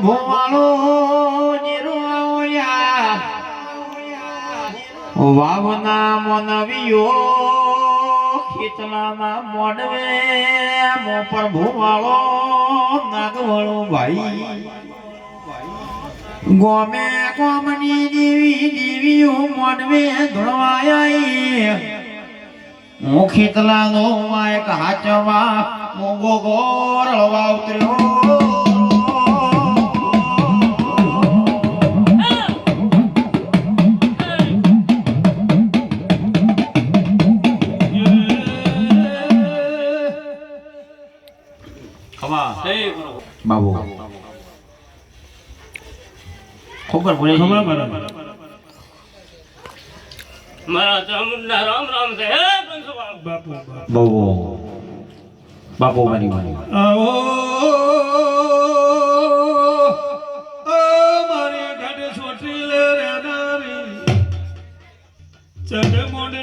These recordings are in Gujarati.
મો પ્રભુ નિરોયા વાવના મનવીઓ ખેતલામાં મોડવે મો પ્રભુ વાળો નાગવાળો ભાઈ. ગોમે કોમની દેવી દેવીઓ મોડવે ધોળવાયા હું ખેતલાનો માયક હાચવા મોગો ગોરળવા ઉતર્યો. બાબુ ખબર પડે છે? મારા ચામુંડા રામ રામ છે હે પંચવાળ બહુ બાપુ મારી મારી આવો મારી ઘાટે છોટી લે રે નારી ચડ મોડ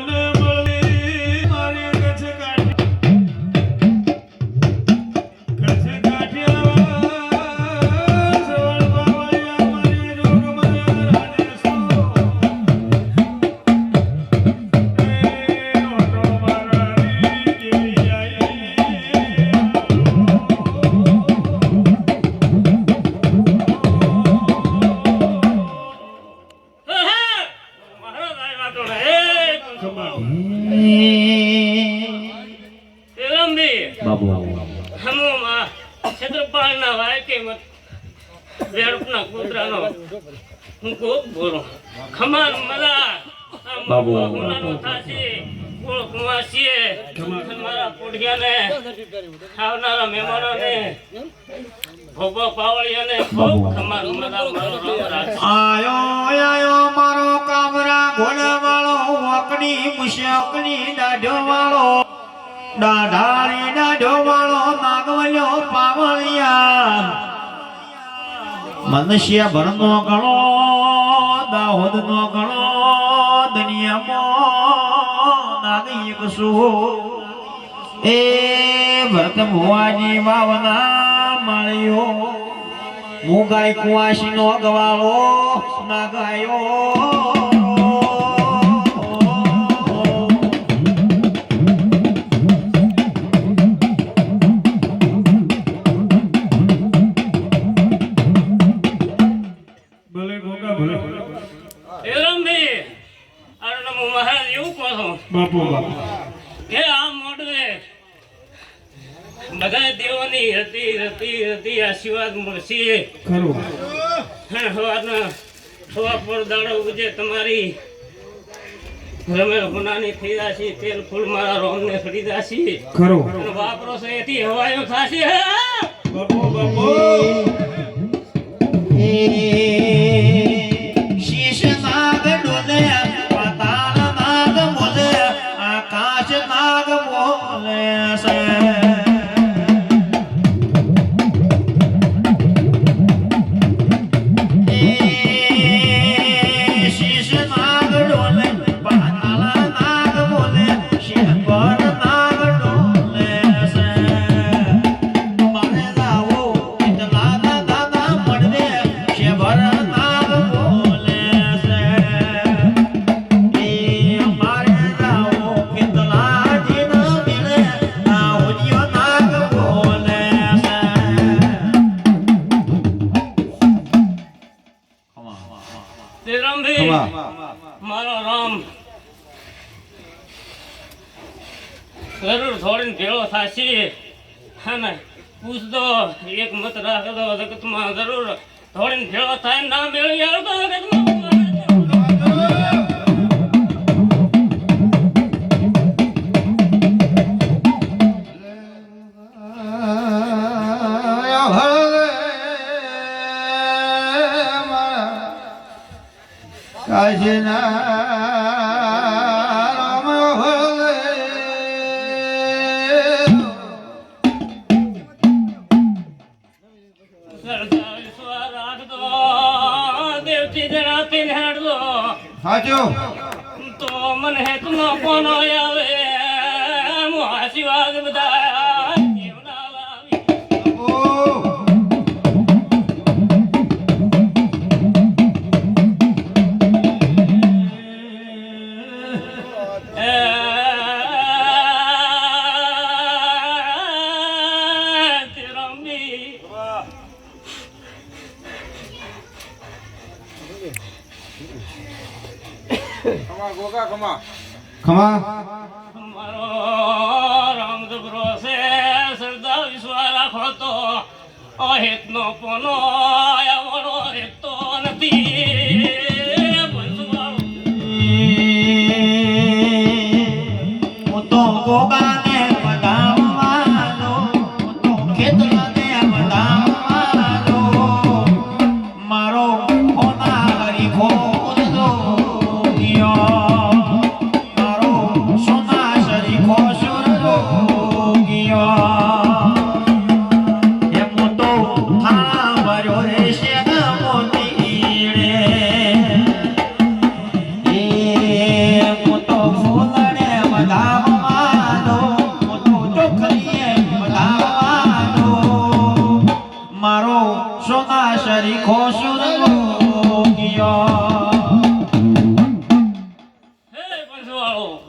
વેડપના કૂતરાનો હું ખૂબ બોલો. ખમાન મલા બાબુ. હુનાનો કુવાસીએ? મારા પોઢિયાને આવનારા મહેમાનોને ભોગો પાવળિયાને ખૂબ બાબુ. મલા મારો આયો આયો મારો કામરા ઘોડા વાળો વકડી દાઢો વાળો દાઢાળી દાઢો વાળો નાગવલ્યો પાવળિયા. મનુષ્ય ભરનો ગણો દાહોદ નો ગણો, દુનિયામાં નાગી કશું એ ભરત ભુવાજી વાવના માળ્યો ગાય કુવાસી નો ગવાળો ના ગાયો. બાપુ બાપુ કે આ મોડવે બધા દેવોની હતી હતી હતી આશીર્વાદ મળશે. ખરું. સવારના સવા પર દાડો ઉજે તમારી. રમે ગુનાની થઈ જાશે તેલ ફૂલ મારા રોમને ફરી જાશે. ખરું. વાપરો છે એથી હવાયો થાશે બાપુ બાપુ. બોલે તે રમભી મારો રામ. જરૂર થોડીને ભેળો થાશે. અને પૂછતો એક મત રાખતો જગતમાં જરૂર થોડીને ભેળો થાય ના મેળવી આવતો જગતમાં. સરદાર ઈશ્વર રાખતો દેવતી જણાતી હેડલો સાચું તો મને હેતનો કોનો આવે હું આશીર્વાદ બધા ખમા રંગ દુગરો છે સરદાર વિશ્વા રાખો તો અહેતનો પોનો આવડો હેતો નથી. હું તો ગોબા